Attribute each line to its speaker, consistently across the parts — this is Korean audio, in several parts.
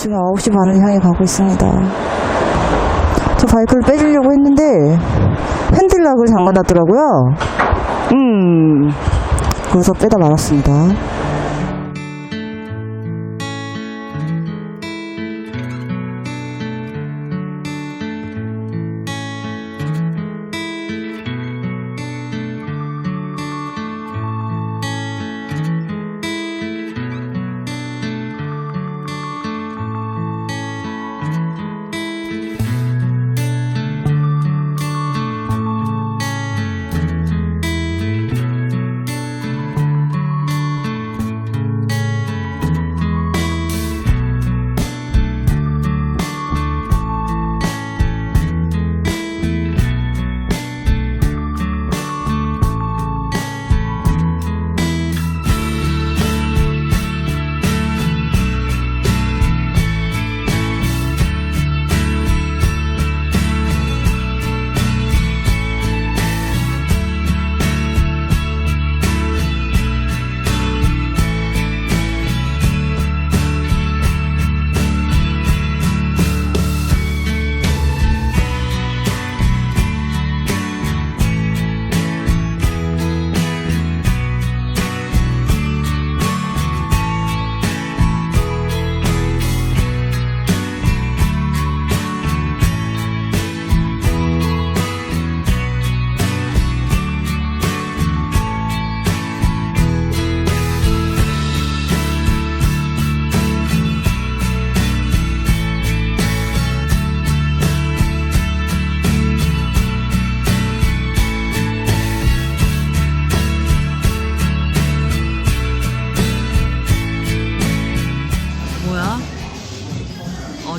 Speaker 1: 지금 9시 반을 향해 가고 있습니다. 저 바이크를 빼주려고 했는데 핸들락을 잠가놨더라고요. 음, 그래서 빼다 말았습니다.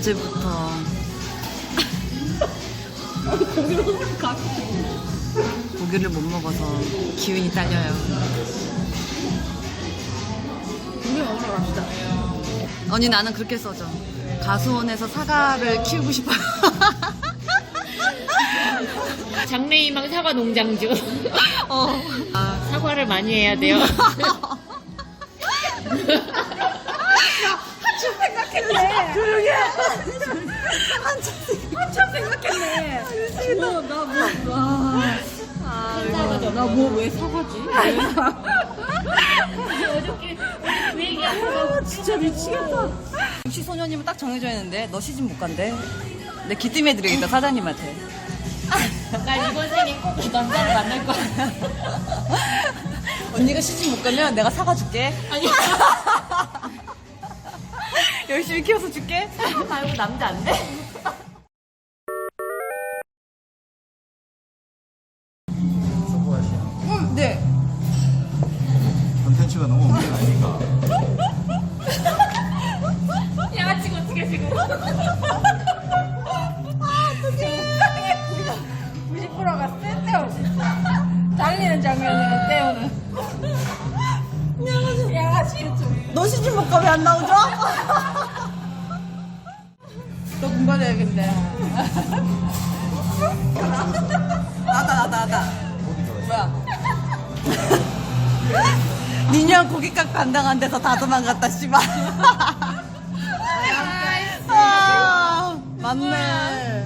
Speaker 2: 어제부터 고기를 못 먹어서 기운이 딸려요.
Speaker 3: 우리 먹으러 갑시다.
Speaker 2: 언니 나는 그렇게 써줘. 가수원에서 사과를 키우고 싶어요.
Speaker 3: 장래희망 사과 농장주.
Speaker 2: 어. 아,
Speaker 3: 사과를 많이 해야 돼요. 나뭐 왜 사과지? 어저께 왜 얘기하는 진짜 미치겠다.
Speaker 2: 육시 소년이면 딱 정해져 있는데 너 시집 못 간대. 내 기뜸 해 드리겠다 사장님한테.
Speaker 3: 나 이번 생에 꼭 남자를 만날 거야.
Speaker 2: 언니가 시집 못 가면 내가 사과 줄게.
Speaker 3: 아니
Speaker 2: 열심히 키워서 줄게.
Speaker 3: 사과 말고 남자 안 돼?
Speaker 2: 응, 네.
Speaker 4: 컨텐츠가 너무 없는 거 아닙니까?
Speaker 3: 양아치 어떻게 지금?
Speaker 5: 90%가 쓸데없이 달리는 장면으로 때우는 양아치 유튜브
Speaker 2: 너 시집 못 가면 안 나오죠?
Speaker 5: 너 공부해야겠네
Speaker 2: 나다 나다 나다. 뭐야? 니년 고깃값 감당한 데서 다 도망갔다 씨발. 아, 맞네.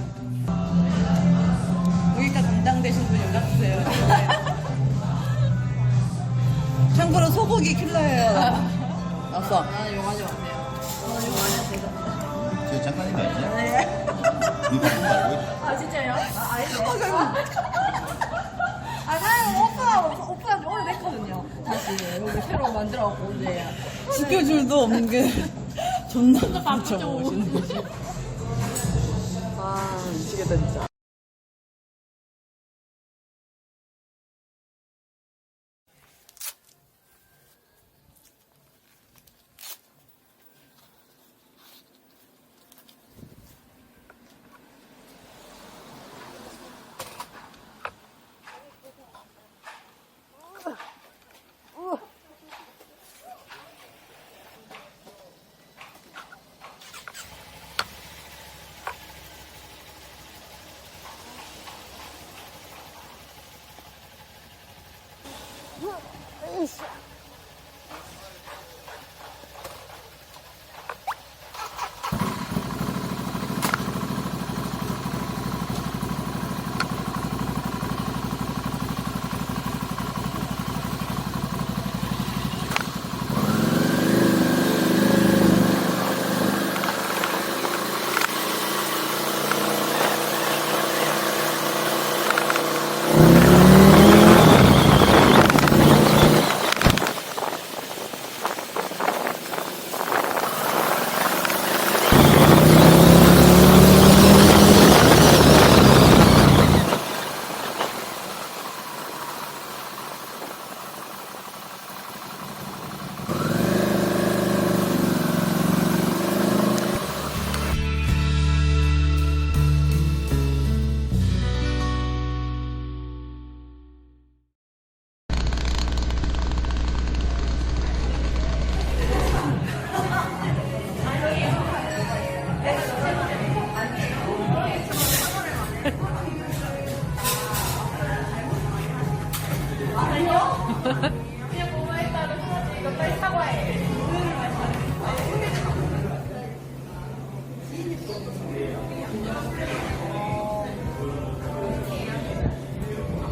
Speaker 2: 고깃값 담당되신 분 연락 주세요. 참고로 소고기 킬러예요. 없어.
Speaker 5: 아 용하지 마세요
Speaker 4: 저 장난인 거 아니지? 그거 알고 있다.
Speaker 5: 아 진짜요? 아 아닌데 아 사실 오빠 오빠한테 오래됐거든요 다시 여기 새로 만들어갖고 이제
Speaker 2: 지켜줄도 없는 게 존나 바쁘셔보시는 거지. 아, 미치겠다, 진짜.
Speaker 5: Alicia.